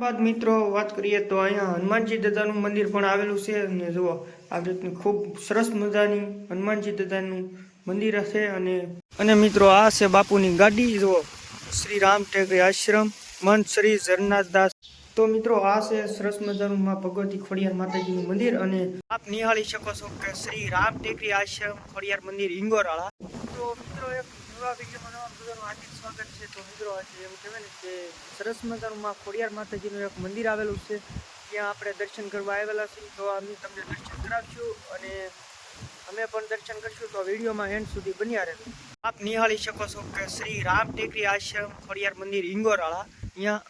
બાદ મિત્રો, વાત કરીએ તો અહીંયા હનુમાનજી દાદાનું મંદિર પણ આવેલું છે અને જુઓ, આ રીતની ખૂબ સરસ મજાની હનુમાનજી દાદાનું મંદિર છે અને અને મિત્રો, આ છે બાપુની ગાડી, જુઓ, શ્રી રામ ટેકરી આશ્રમ, મન શ્રી જગન્નાથ દાસ. તો મિત્રો, આ છે સરસ મજાનું માં ભગવતી ખોડિયાર માતાજીનું મંદિર અને આપ નિહાળી શકો છો કે શ્રી રામ ટેકરી આશ્રમ ખોડિયાર મંદિર, ઇંગોરાળા. તો મિત્રો, એક નવા વિડીયોમાં નવા બધાનું હાર્દિક સ્વાગત છે. તો મિત્રો, આજે એવું કહેવાય ને કે સરસ મજાનુંમાં ખોડિયાર માતાજીનું એક મંદિર આવેલું છે. ત્યાં આપણે દર્શન કરવા આવેલા છીએ. તો અમે તમને દર્શન કરાવશું અને અમે પણ દર્શન કરશું. તો વિડીયોમાં એન્ડ સુધી બન્યા રહેજો. આપ નિહાળી શકો છો કે શ્રી રામ ટેકરી આશ્રમ ખોડિયાર મંદિર ઇંગોરાળા અહીંયા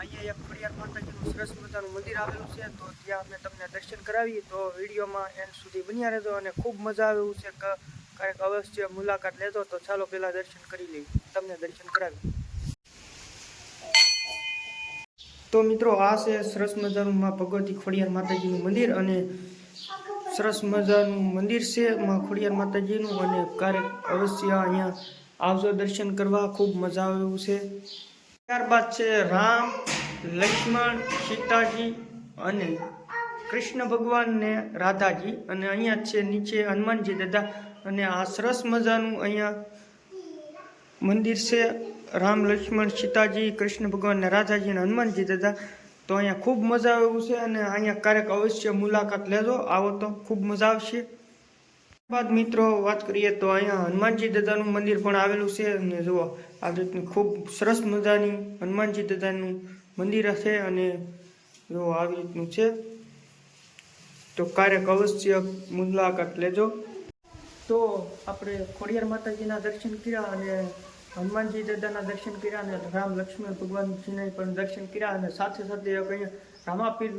અહીંયા એક ખોડિયાર માતાજીનું સરસ મજાનું મંદિર આવેલું છે. તો ત્યાં અમે તમને દર્શન કરાવીએ. તો વિડીયોમાં એન્ડ સુધી બન્યા રહેજો અને ખૂબ મજા આવે એવું છે. કે ક્યારેક અવશ્ય મુલાકાત લેતો તો ચાલો પહેલાં દર્શન કરી લઈએ. તમને દર્શન કરાવી તો મિત્રો, આ છે સરસ મજાનું માં ભગવતી ખોડિયાર માતાજીનું મંદિર અને સરસ મજાનું મંદિર છે માં ખોડિયાર માતાજીનું અને ક્યારેક અવશ્ય અહીંયા આવજો દર્શન કરવા. ખૂબ મજા આવે છે. ત્યારબાદ છે રામ, લક્ષ્મણ, સીતાજી અને કૃષ્ણ ભગવાન ને રાધાજી અને અહીંયા છે નીચે હનુમાનજી દાદા અને આ સરસ મજાનું અહીંયા મંદિર છે. રામ, લક્ષ્મણ, સીતાજી, કૃષ્ણ ભગવાન રાધાજી અને હનુમાનજી દાદા. તો અહીંયા ખૂબ મજા આવે એવું છે અને અહીંયા ક્યારેક અવશ્ય મુલાકાત લેજો. આવો તો ખૂબ મજા આવશે. બાદ મિત્રો, વાત કરીએ તો અહીંયા હનુમાનજી દાદાનું મંદિર પણ આવેલું છે અને જુઓ, આ રીતની ખૂબ સરસ મજાની હનુમાનજી દાદાનું મંદિર છે અને જુઓ, આવી રીતનું છે. તો ક્યારેક અવશ્ય મુલાકાત લેજો. તો આપણે ખોડિયાર માતાજીના દર્શન કર્યા અને હનુમાનજી દાદાના દર્શન કર્યા અને રામ લક્ષ્મણ ભગવાનજીને પણ દર્શન કર્યા અને સાથે સાથે અહીંયા રામાપીર,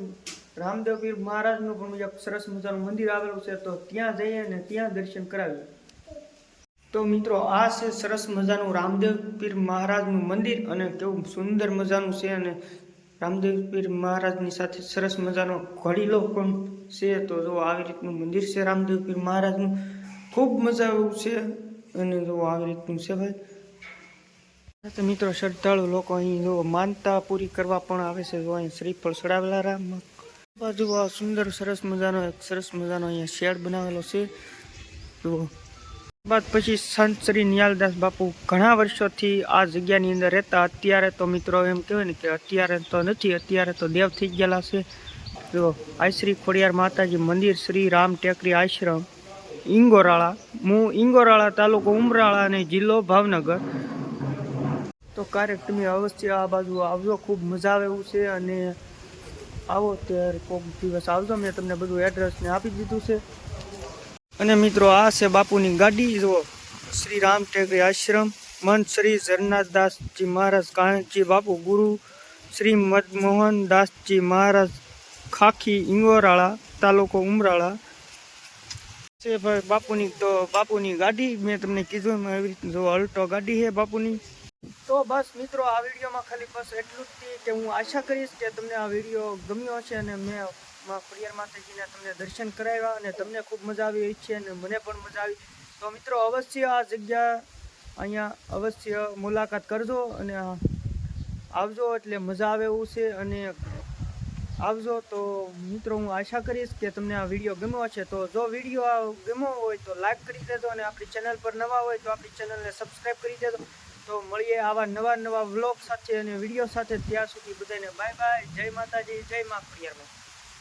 રામદેવપીર મહારાજનું પણ એક સરસ મજાનું મંદિર આવેલું છે, તો ત્યાં જઈએ અને ત્યાં દર્શન કરાવીએ. તો મિત્રો, આ છે સરસ મજાનું રામદેવ પીર મહારાજનું મંદિર અને કેવું સુંદર મજાનું છે અને રામદેવ પીર મહારાજની સાથે સરસ મજાનો ઘડીલો પણ છે, તો જો આવી રીતનું મંદિર છે રામદેવ પીર મહારાજનું ખૂબ મજા એવું છે અને જો આવી રીતનું છે ભાઈ. તો મિત્રો શ્રદ્ધાળુ લોકો અહીં જો માનતા પૂરી કરવા પણ આવે છે, જો અહીં શ્રીફળ ચડાવેલા રામ બાજુ આ સુંદર સરસ મજાનો એક સરસ મજાનો અહીંયા શેડ બનાવેલો છે. જુઓ બાદ પછી સંત શ્રી નિયાલદાસ બાપુ ઘણા વર્ષોથી આ જગ્યાની અંદર રહેતા. અત્યારે તો મિત્રો એમ કહેવાય ને કે અત્યારે તો નથી, અત્યારે તો દેવ થઈ ગયેલા છે. જો આઈશ્રી ખોડિયાર માતાજી મંદિર શ્રી રામ ટેકરી આશ્રમ. ઇંગોરાળા. હું ઇંગોરાળા તાલુકો ઉમરાળા અને જિલ્લો ભાવનગર. તો ક્યારેક તમે અવશ્ય આ બાજુ આવજો, ખૂબ મજા આવે એવું છે અને આવો ત્યારે કોઈક દિવસ આવજો. મેં તમને બધું એડ્રેસને આપી દીધું છે. અને મિત્રો, આ છે બાપુની ગાડી. જુઓ, શ્રી રામ ટેકરી આશ્રમ. મન શ્રી જગન્નાથ દાસજી મહારાજ કાણજી બાપુ ગુરુ શ્રી મદમોહન દાસજી મહારાજ ખાખી ઇંગોરાળા તાલુકો ઉમરાળા. છે ભાઈ, બાપુની તો બાપુની ગાડી, મેં તમને કીધું એમાં એવી રીતે જો અલ્ટો ગાડી છે બાપુની. તો બસ મિત્રો, આ વિડીયોમાં ખાલી બસ એટલું જ કે હું આશા કરીશ કે તમને આ વીડિયો ગમ્યો હશે અને મેં ખોડિયાર માતાજીના તમને દર્શન કરાવ્યા અને તમને ખૂબ મજા આવી છે અને મને પણ મજા આવી. તો મિત્રો, અવશ્ય આ જગ્યા અહીંયા અવશ્ય મુલાકાત કરજો અને આવજો એટલે મજા આવે એવું છે અને આવજો તો મિત્રો, હું આશા કરીશ કે તમને આ વીડિયો ગમ્યો છે તો જો વીડિયો આ ગમ્યો હોય તો લાઈક કરી દેજો અને આપણી ચેનલ પર નવા હોય તો આપણી ચેનલને સબસ્ક્રાઈબ કરી દેજો. તો મળીએ આવા નવા નવા વ્લોગ સાથે અને વીડિયો સાથે. ત્યાં સુધી બધાને બાય બાય. જય માતાજી, જય મા ખોડિયારમાં